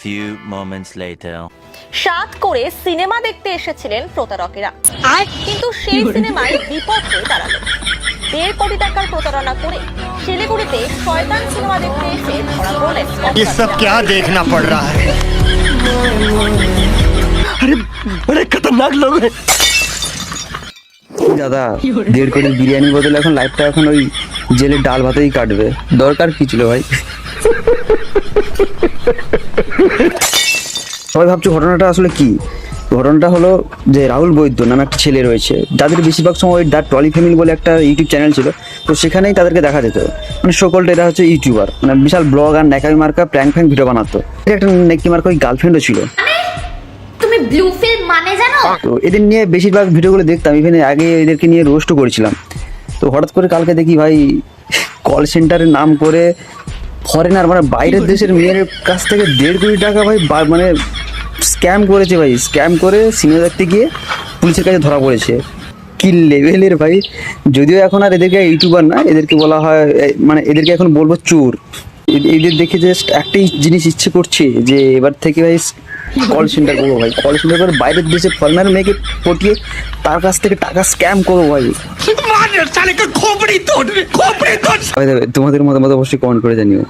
few moments later. সাত করে cinema দেখতে এসেছিলেন প্রতারকেরা কিন্তু সেই সিনেমায় বিপদ হয়ে দাঁড়ালো দেড় কোটি টাকার প্রতারণা করে শিলিগুড়িতে শয়তান সিনেমা দেখতে এসে ধরা পড়লেন ये सब অপরাধীরা। क्या देखना पड़ रहा है अरे बड़े खतरनाक लोग हैं দাদা দেড় কোটি বিরিয়ানির বদলে এখন লাইফটা এখন ওই জেলের ডাল ভাতেই কাটবে দরকার কি ছিল ভাই সবাই ভাবছ ঘটনাটা আসলে কি? ঘটনাটা হলো যে রাহুল বৈদ্য নামে একটা ছেলে রয়েছে। যাদের বেশিরভাগ সময় দ্য টলি ফ্যামিলি বলে একটা ইউটিউব চ্যানেল ছিল। তো সেখানেই তাদেরকে দেখা যেত। মানে সকলটা এরা হচ্ছে ইউটিউবার। মানে বিশাল ব্লগ আর নেকামি মার্কা প্র্যাঙ্ক ফ্যাঙ্ক ভিডিও বানাতো। একটা নেকি মার্কা ওই গার্লফ্রেন্ডও ছিল। তুমি ব্লু ফিল্ম মানে জানো? তো এদের নিয়ে বেশিরভাগ ভিডিওগুলো দেখতাম। ইভেন আগে এদেরকে নিয়ে রোস্টও করেছিলাম। তো হঠাৎ করে কালকে দেখি ভাই কল সেন্টারের নাম করে ফরেনার মানে বাইরের দেশের মেয়ের কাছ থেকে দেড় কোটি টাকা ভাই মানে স্ক্যাম করেছে ভাই। স্ক্যাম করে সিনেমা দেখতে গিয়ে পুলিশের কাছে ধরা পড়েছে। কি লেভেলের ভাই? যদিও এখন আর এদেরকে ইউটিউবার না এদেরকে বলা হয় মানে এদেরকে এখন বলব চোর। এদের দেখে জাস্ট একটাই জিনিস ইচ্ছে করছে যে এবার থেকে ভাই কল সেন্টার করব ভাই। কল সেন্টার করে বাইরের দেশে ফরেনার মেয়েকে পটিয়ে তার কাছ থেকে টাকা স্ক্যাম করব ভাই। তোমাদের মতো মতো অবশ্যই কমেন্ট করে জানিও।